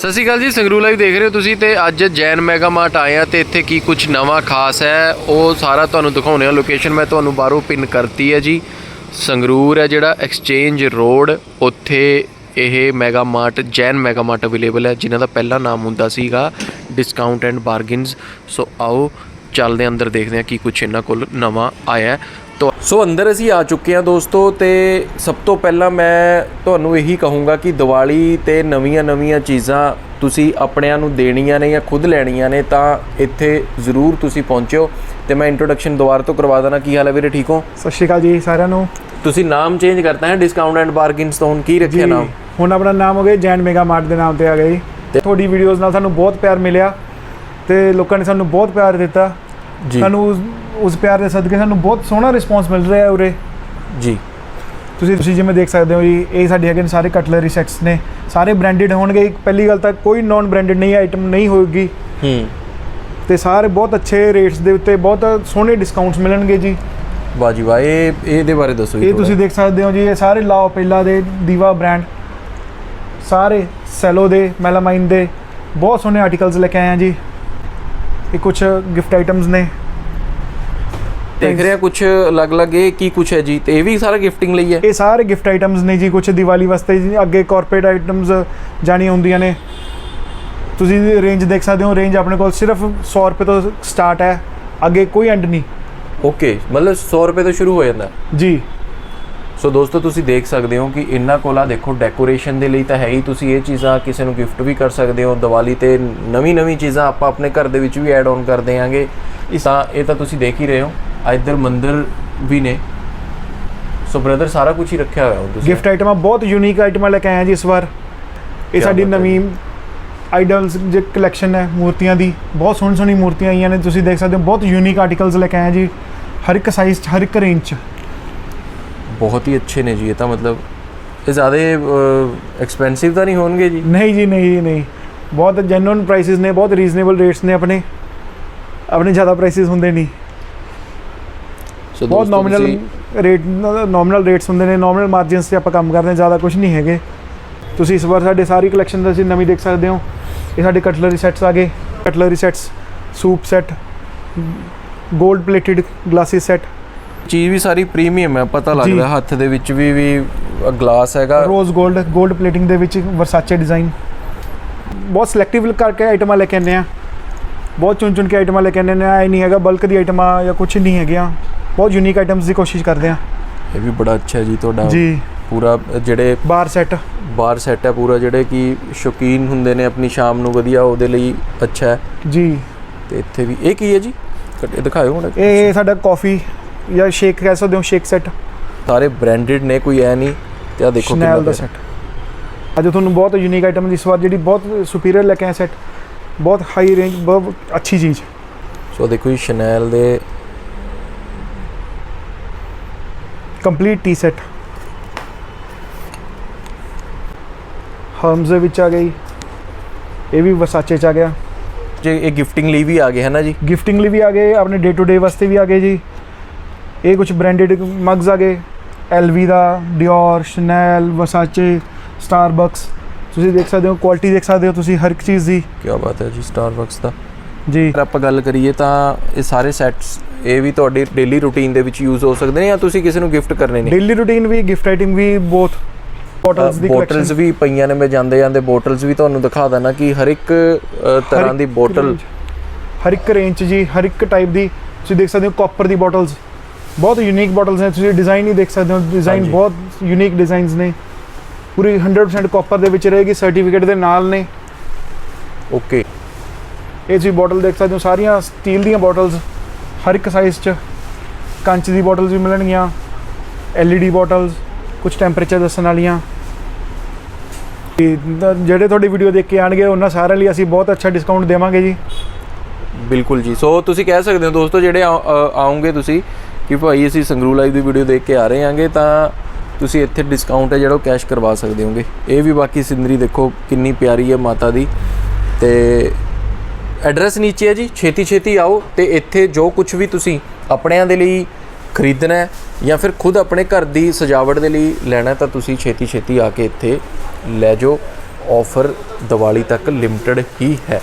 ਸਤਿ ਸ਼੍ਰੀ ਅਕਾਲ ਜੀ, ਸੰਗਰੂਰ ਲਾਈਵ ਦੇਖ ਰਹੇ ਹੋ ਤੁਸੀਂ ਤੇ ਅੱਜ ਜੈਨ ਮੈਗਾ ਮਾਰਟ ਆਏ ਆ ਤੇ ਇੱਥੇ ਕੀ ਕੁਝ ਨਵਾਂ ਖਾਸ ਹੈ, ਉਹ ਸਾਰਾ ਤੁਹਾਨੂੰ ਦਿਖਾਉਣੇ ਆ ਲੋਕੇਸ਼ਨ ਮੈਂ ਤੁਹਾਨੂੰ ਬਾਹਰੋਂ ਪਿੰਨ ਕਰਤੀ ਹੈ ਜੀ। ਸੰਗਰੂਰ ਹੈ ਜਿਹੜਾ ਐਕਸਚੇਂਜ ਰੋਡ ਉੱਥੇ ਇਹ mega mart, Jain mega mart available ਹੈ, ਜਿਨ੍ਹਾਂ ਦਾ ਪਹਿਲਾ ਨਾਮ ਹੁੰਦਾ ਸੀਗਾ ਡਿਸਕਾਊਂਟ ਐਂਡ ਬਾਰਗੇਨਸ ਸੋ ਆਓ, ਚੱਲਦੇ ਹਾਂ ਅੰਦਰ ਦੇਖਦੇ ਹਾਂ ਕੀ ਕੁਝ ਇਹਨਾਂ ਕੋਲ ਨਵਾਂ ਆਇਆ ਤੋ। ਸੋ ਅੰਦਰ ਅਸੀਂ ਆ ਚੁੱਕੇ ਹਾਂ ਦੋਸਤੋ ਤੇ ਸਭ ਤੋਂ ਪਹਿਲਾਂ ਮੈਂ ਤੁਹਾਨੂੰ ਇਹੀ ਕਹੂੰਗਾ ਕਿ ਦੀਵਾਲੀ ਤੇ ਨਵੀਆਂ-ਨਵੀਆਂ ਚੀਜ਼ਾਂ ਤੁਸੀਂ ਆਪਣਿਆਂ ਨੂੰ ਦੇਣੀਆਂ ਨੇ ਜਾਂ ਖੁਦ ਲੈਣੀਆਂ ਨੇ ਤਾਂ ਇੱਥੇ ਜ਼ਰੂਰ ਤੁਸੀਂ ਪਹੁੰਚਿਓ। ਤੇ ਮੈਂ ਇੰਟਰੋਡਕਸ਼ਨ ਦੁਬਾਰਾ ਤੋਂ ਕਰਵਾ ਦੇਣਾ ਕੀ ਹਾਲ ਹੈ ਵੀਰੇ ਠੀਕ ਹੋ? ਸਤਿ ਸ਼੍ਰੀ ਅਕਾਲ ਜੀ ਸਾਰਿਆਂ ਨੂੰ। ਤੁਸੀਂ ਨਾਮ ਚੇਂਜ ਕਰਤਾ ਹੈ ਡਿਸਕਾਊਂਟ ਐਂਡ ਬਾਰਗੇਨਸ ਤੋਂ ਹੁਣ ਕੀ ਰੱਖਿਆ ਨਾਮ? ਹੁਣ ਆਪਣਾ ਨਾਮ ਹੋ ਗਿਆ ਜੈਨ ਮੇਗਾ ਮਾਰਟ ਦੇ ਨਾਮ ਤੇ ਆ ਤੇ- ਤੁਹਾਡੀ ਵੀਡੀਓਜ਼ ਨਾਲ ਸਾਨੂੰ ਬਹੁਤ ਪਿਆਰ ਮਿਲਿਆ ਤੇ ਲੋਕਾਂ ਨੇ ਸਾਨੂੰ ਬਹੁਤ ਪਿਆਰ ਦਿੱਤਾ। ਜੀ। ਸਾਨੂੰ ਉਸ- ਉਸ ਪਿਆਰ ਦੇ ਸਦਕੇ ਸਾਨੂੰ ਬਹੁਤ ਸੋਹਣਾ ਰਿਸਪੌਂਸ ਮਿਲ ਰਿਹਾ ਹੈ ਉਰੇ। ਜੀ। ਤੁਸੀਂ ਤੁਸੀਂ ਜਿਵੇਂ ਦੇਖ ਸਕਦੇ ਹੋ ਜੀ ਇਹ ਸਾਡੇ ਹੈਗੇ ਨੇ ਸਾਰੇ ਕਟਲਰੀ ਸੈਟਸ ਨੇ। ਸਾਰੇ ਬ੍ਰਾਂਡਡ ਹੋਣਗੇ। ਪਹਿਲੀ ਗੱਲ ਤਾਂ ਕੋਈ ਨਾਨ ਬ੍ਰਾਂਡਡ ਨਹੀਂ ਆਈਟਮ ਨਹੀਂ ਹੋਏਗੀ। ਹੂੰ। ਤੇ ਸਾਰੇ ਬਹੁਤ ਅੱਛੇ ਰੇਟਸ ਦੇ ਉੱਤੇ ਬਹੁਤ ਸੋਹਣੇ ਡਿਸਕਾਊਂਟਸ ਮਿਲਣਗੇ ਜੀ। ਬਾਜੀ ਵਾ ਇਹ ਇਹਦੇ ਬਾਰੇ ਦੱਸੋ ਜੀ ਇਹ। ਤੁਸੀਂ ਦੇਖ ਸਕਦੇ ਹੋ ਜੀ ਇਹ ਸਾਰੇ ਲਾਓ ਪਹਿਲਾ ਦੇ ਦੀਵਾ ਬ੍ਰਾਂਡ ਸਾਰੇ ਸੈਲੋ ਦੇ ਮੈਲਾਮਾਈਨ ਦੇ ਬਹੁਤ ਸੋਹਣੇ ਆਰਟੀਕਲਸ ਲੈ ਕੇ ਆਏ ਆ ਜੀ। ਇਹ ਕੁਝ ਗਿਫਟ ਆਈਟਮਸ ਨੇ। ਦੇਖ ਰਿਹਾ ਕੁਝ ਅਲੱਗ-ਅਲੱਗ ਇਹ ਕੀ ਕੁਝ ਹੈ ਜੀ? ਤੇ ਇਹ ਵੀ ਸਾਰਾ ਗਿਫਟਿੰਗ ਲਈ ਹੈ। ਇਹ ਸਾਰੇ ਗਿਫਟ ਆਈਟਮਸ ਨੇ ਜੀ ਕੁਝ ਦੀਵਾਲੀ ਵਾਸਤੇ ਜੀ ਅੱਗੇ ਕਾਰਪੋਰੇਟ ਆਈਟਮਸ ਜਾਣੀਆਂ ਹੁੰਦੀਆਂ ਨੇ। ਤੁਸੀਂ ਰੇਂਜ ਦੇਖ ਸਕਦੇ ਹੋ ਰੇਂਜ ਆਪਣੇ ਕੋਲ ਸਿਰਫ 100 ਰੁਪਏ ਤੋਂ ਸਟਾਰਟ ਹੈ। ਅੱਗੇ ਕੋਈ ਐਂਡ ਨਹੀਂ। ਓਕੇ ਮਤਲਬ 100 ਰੁਪਏ ਤੋਂ ਸ਼ੁਰੂ ਹੋ ਜਾਂਦਾ। ਜੀ। ਸੋ ਦੋਸਤੋ ਤੁਸੀਂ ਦੇਖ ਸਕਦੇ ਹੋ ਕਿ ਇਹਨਾਂ ਕੋਲ ਦੇਖੋ ਡੈਕੋਰੇਸ਼ਨ ਦੇ ਲਈ ਤਾਂ ਹੈ ਹੀ। ਤੁਸੀਂ ਇਹ ਚੀਜ਼ਾਂ ਕਿਸੇ ਨੂੰ ਗਿਫਟ ਵੀ ਕਰ ਸਕਦੇ ਹੋ। ਦੀਵਾਲੀ ਤੇ ਨਵੀਂ ਨਵੀਂ ਚੀਜ਼ਾਂ ਆਪਾਂ ਆਪਣੇ ਘਰ ਦੇ ਵਿੱਚ ਵੀ ਐਡ ਆਨ ਕਰ ਦੇਵਾਂਗੇ ਤਾਂ ਇਹ ਤਾਂ ਤੁਸੀਂ ਦੇਖ ਹੀ ਰਹੇ ਹੋ। ਇੱਧਰ ਮੰਦਿਰ ਵੀ ਨੇ। ਸੋ ਬ੍ਰਦਰ ਸਾਰਾ ਕੁਝ ਹੀ ਰੱਖਿਆ ਹੋਇਆ ਤੁਸੀਂ। ਗਿਫਟ ਆਈਟਮਾਂ ਬਹੁਤ ਯੂਨੀਕ ਆਈਟਮਾਂ ਲੈ ਕੇ ਆਏ ਜੀ ਇਸ ਵਾਰ। ਇਹ ਸਾਡੀ ਨਵੀਂ ਆਈਡਲਸ ਜੇ ਕਲੈਕਸ਼ਨ ਹੈ ਮੂਰਤੀਆਂ ਦੀ। ਬਹੁਤ ਸੋਹਣੀ ਸੋਹਣੀ ਮੂਰਤੀਆਂ ਆਈਆਂ ਨੇ ਤੁਸੀਂ ਦੇਖ ਸਕਦੇ ਹੋ। ਬਹੁਤ ਯੂਨੀਕ ਆਰਟੀਕਲਸ ਲੈ ਕੇ ਆਏ ਜੀ। ਹਰ ਇੱਕ ਸਾਈਜ਼ 'ਚ ਹਰ ਇੱਕ ਰੇਂਜ 'ਚ। ਬਹੁਤ ਹੀ ਅੱਛੇ ਨੇ ਜੀ ਇਹ ਤਾਂ ਮਤਲਬ ਇਹ ਜ਼ਿਆਦਾ ਐਕਸਪੈਂਸਿਵ ਤਾਂ ਨਹੀਂ ਹੋਣਗੇ ਜੀ? ਨਹੀਂ ਜੀ ਨਹੀਂ ਜੀ, ਨਹੀਂ। ਬਹੁਤ ਜੈਨੂਇਨ ਪ੍ਰਾਈਸਿਸ ਨੇ ਬਹੁਤ ਰੀਜ਼ਨੇਬਲ ਰੇਟਸ ਨੇ ਆਪਣੇ। ਆਪਣੇ ਜ਼ਿਆਦਾ ਪ੍ਰਾਈਸਿਸ ਹੁੰਦੇ ਨਹੀਂ। ਸੋ ਬਹੁਤ ਨੋਮੀਨਲ ਰੇਟ ਨੋਮੀਨਲ ਰੇਟਸ ਹੁੰਦੇ ਨੇ ਨੋਮੀਨਲ ਮਾਰਜਨਸ ਤੇ ਆਪਾਂ ਕੰਮ ਕਰਦੇ ਹਾਂ ਜ਼ਿਆਦਾ ਕੁਝ ਨਹੀਂ ਹੈਗੇ। ਤੁਸੀਂ ਇਸ ਵਾਰ ਸਾਡੇ ਸਾਰੀ ਕਲੈਕਸ਼ਨ ਦਾ ਤੁਸੀਂ ਨਵੀਂ ਦੇਖ ਸਕਦੇ ਹੋ। ਇਹ ਸਾਡੇ ਕਟਲਰੀ ਸੈਟਸ ਆ ਗਏ। ਕਟਲਰੀ ਸੈਟਸ ਸੂਪ ਸੈਟ 골ਡ ਪਲੇਟਡ ਗਲਾਸਿਸ ਸੈਟ ਚੀਜ਼ ਵੀ ਸਾਰੀ ਪ੍ਰੀਮੀਅਮ ਹੈ ਪਤਾ। ਲੱਗਦਾ ਹੱਥ ਦੇ ਵਿੱਚ ਵੀ ਵੀ ਗਲਾਸ ਹੈਗਾ। ਰੋਜ਼ 골ਡ 골ਡ ਪਲੇਟਿੰਗ ਦੇ ਵਿੱਚ ਵਰਸਾਚੇ ਡਿਜ਼ਾਈਨ ਬਹੁਤ ਸਿਲੈਕਟਿਵ ਕਰਕੇ ਆਈਟਮਾਂ ਲੈ ਕੇ ਆਉਂਦੇ ਆ। ਬਹੁਤ ਚੁਣ ਚੁਣ ਕੇ ਆਈਟਮਾਂ ਲੈ ਕੇ ਆਉਂਦੇ ਨੇ। ਐ ਨਹੀਂ ਹੈਗਾ ਬਲਕ ਦੀ ਆਈਟਮਾਂ ਜਾਂ ਕੁਝ ਨਹੀਂ ਹੈਗੀਆਂ। ਬਹੁਤ ਯੂਨੀਕ ਆਈਟਮਸ ਦੀ ਕੋਸ਼ਿਸ਼ ਕਰਦੇ ਆ। ਇਹ ਵੀ ਬੜਾ ਅੱਛਾ ਜੀ ਤੁਹਾਡਾ। ਜੀ। ਪੂਰਾ ਜਿਹੜੇ ਬਾਰ ਸੈਟ ਬਾਰ ਸੈੱਟ ਹੈ ਪੂਰਾ ਜਿਹੜੇ ਕਿ ਸ਼ੌਕੀਨ ਹੁੰਦੇ ਨੇ ਆਪਣੀ ਸ਼ਾਮ ਨੂੰ ਵਧੀਆ ਉਹਦੇ ਲਈ ਅੱਛਾ ਹੈ। ਜੀ। ਤੇ ਇੱਥੇ ਵੀ ਇਹ ਕੀ ਹੈ ਜੀ? ਇਹ ਦਿਖਾਇਓ ਹੁਣ। ਇਹ ਸਾਡਾ ਕਾਫੀ ਜਾਂ ਸ਼ੇਕ ਕਹਿ ਸਕਦੇ ਹੋ ਸ਼ੇਕ ਸੈਟ। ਸਾਰੇ ਬ੍ਰਾਂਡਡ ਨੇ ਕੋਈ ਐ ਨਹੀਂ ਤੇ ਆ ਦੇਖੋ ਸ਼ਨੈਲ ਦਾ। ਸੈਟ। ਅੱਜ ਤੁਹਾਨੂੰ ਬਹੁਤ ਯੂਨੀਕ ਆਈਟਮ ਇਸ ਵਾਰ ਜਿਹੜੀ ਬਹੁਤ ਸੁਪੀਰੀਅਰ ਲੈ ਕੇ ਆਏ ਸੈਟ ਬਹੁਤ ਹਾਈ ਰੇਂਜ ਬਹੁਤ ਅੱਛੀ ਚੀਜ਼। ਸੋ ਦੇਖੋ ਜੀ ਸ਼ਨੈਲ ਦੇ ਕੰਪਲੀਟ ਟੀ ਸੈਟ ਹਰਮਸ ਦੇ ਵਿੱਚ ਆ ਗਈ ਇਹ ਵੀ ਵਰਸਾਚੇ ਚ ਆ ਗਿਆ। ਜੇ ਇਹ ਗਿਫਟਿੰਗ ਲਈ ਵੀ ਆ ਗਏ ਹੈ ਨਾ ਜੀ? ਗਿਫਟਿੰਗ ਲਈ ਵੀ ਆ ਗਏ ਆਪਣੇ ਡੇ ਟੂ ਡੇ ਵਾਸਤੇ ਵੀ ਆ ਗਏ ਜੀ। ਇਹ ਕੁਝ ਬ੍ਰਾਂਡਡ ਮਗਸ ਆ ਗਏ। ਐਲਵੀ ਦਾ ਡਿਓਰ ਸ਼ਨੈਲ ਵਰਸਾਚੇ ਸਟਾਰਬਕਸ ਤੁਸੀਂ ਦੇਖ ਸਕਦੇ ਹੋ ਕੁਆਲਿਟੀ ਦੇਖ ਸਕਦੇ ਹੋ ਤੁਸੀਂ ਹਰ ਇੱਕ ਚੀਜ਼ ਦੀ। ਕੀ ਬਾਤ ਹੈ ਜੀ ਸਟਾਰਬਕਸ ਦਾ। ਜੀ। ਅਗਰ ਆਪਾਂ ਗੱਲ ਕਰੀਏ ਤਾਂ ਇਹ ਸਾਰੇ ਸੈਟਸ ਇਹ ਵੀ ਤੁਹਾਡੀ ਡੇਲੀ ਰੂਟੀਨ ਦੇ ਵਿੱਚ ਯੂਜ਼ ਹੋ ਸਕਦੇ ਨੇ ਜਾਂ ਤੁਸੀਂ ਕਿਸੇ ਨੂੰ ਗਿਫਟ ਕਰਨੇ ਨੇ? ਡੇਲੀ ਰੂਟੀਨ ਵੀ ਗਿਫਟ ਆਈਟਿੰਗ ਵੀ ਬੋਥ ਬੋਟਲਸ ਦੀ ਬੋਟਲਸ। ਵੀ ਪਈਆਂ ਨੇ ਮੈਂ ਜਾਂਦੇ ਜਾਂਦੇ ਬੋਟਲਸ ਵੀ ਤੁਹਾਨੂੰ ਦਿਖਾ ਦੇਣਾ ਕਿ ਹਰ ਇੱਕ ਤਰ੍ਹਾਂ ਦੀ ਬੋਟਲ ਹਰ ਇੱਕ ਰੇਂਜ 'ਚ ਜੀ ਹਰ ਇੱਕ ਟਾਈਪ ਦੀ। ਤੁਸੀਂ ਦੇਖ ਸਕਦੇ ਹੋ ਕਾਪਰ ਦੀ ਬੋਟਲਸ ਬਹੁਤ ਯੂਨੀਕ ਬੋਟਲਸ ਨੇ ਤੁਸੀਂ ਡਿਜ਼ਾਈਨ ਹੀ ਦੇਖ ਸਕਦੇ ਹੋ ਡਿਜ਼ਾਈਨ। ਬਹੁਤ ਯੂਨੀਕ ਡਿਜ਼ਾਈਨਸ ਨੇ। ਪੂਰੀ 100% ਕਾਪਰ ਦੇ ਵਿੱਚ ਰਹੇਗੀ ਸਰਟੀਫਿਕੇਟ ਦੇ ਨਾਲ ਨੇ। ਓਕੇ ਇਹ ਤੁਸੀਂ ਬੋਟਲ ਦੇਖ ਸਕਦੇ ਹੋ ਸਾਰੀਆਂ ਸਟੀਲ ਦੀਆਂ ਬੋਟਲਸ ਹਰ ਇੱਕ ਸਾਈਜ਼ 'ਚ। ਕੰਚ ਦੀ ਬੋਟਲਸ ਵੀ ਮਿਲਣਗੀਆਂ LED ਬੋਟਲਸ ਕੁਝ ਟੈਂਪਰੇਚਰ ਦੱਸਣ ਵਾਲੀਆਂ। ਜਿਹੜੇ ਤੁਹਾਡੀ ਵੀਡੀਓ ਦੇਖ ਕੇ ਆਣਗੇ ਉਹਨਾਂ ਸਾਰਿਆਂ ਲਈ ਅਸੀਂ ਬਹੁਤ ਅੱਛਾ ਡਿਸਕਾਊਂਟ ਦੇਵਾਂਗੇ ਜੀ। ਬਿਲਕੁਲ ਜੀ। ਸੋ ਤੁਸੀਂ ਕਹਿ ਸਕਦੇ ਹੋ ਦੋਸਤੋ ਜਿਹੜੇ ਆਓਗੇ ਤੁਸੀਂ ਕਿ ਭਾਈ ਅਸੀਂ ਸੰਗਰੂ ਲਾਈਵ ਦੀ ਵੀਡੀਓ ਦੇਖ ਕੇ ਆ ਰਹੇ ਹਾਂਗੇ, ਤਾਂ ਤੁਸੀਂ ਇੱਥੇ ਡਿਸਕਾਊਂਟ ਹੈ ਜਿਹੜਾ ਉਹ ਕੈਸ਼ ਕਰਵਾ ਸਕਦੇ ਹੋਗੇ। ਇਹ ਵੀ ਬਾਕੀ ਸਿੰਦਰੀ ਦੇਖੋ, ਕਿੰਨੀ ਪਿਆਰੀ ਹੈ ਮਾਤਾ ਦੀ। ਤੇ ਐਡਰੈਸ ਨੀਚੇ ਹੈ ਜੀ, ਛੇਤੀ ਛੇਤੀ ਆਓ ਤੇ ਇੱਥੇ ਜੋ ਕੁਝ ਵੀ ਤੁਸੀਂ ਆਪਣਿਆਂ ਦੇ ਲਈ ਖਰੀਦਣਾ ਹੈ ਜਾਂ ਫਿਰ ਖੁਦ ਆਪਣੇ ਘਰ ਦੀ ਸਜਾਵਟ ਦੇ ਲਈ ਲੈਣਾ ਤਾਂ ਤੁਸੀਂ ਛੇਤੀ ਛੇਤੀ ਆ ਕੇ ਇੱਥੇ ਲੈ ਜਾਓ। ਆਫਰ ਦੀਵਾਲੀ ਤੱਕ ਲਿਮਟਿਡ ਹੀ ਹੈ।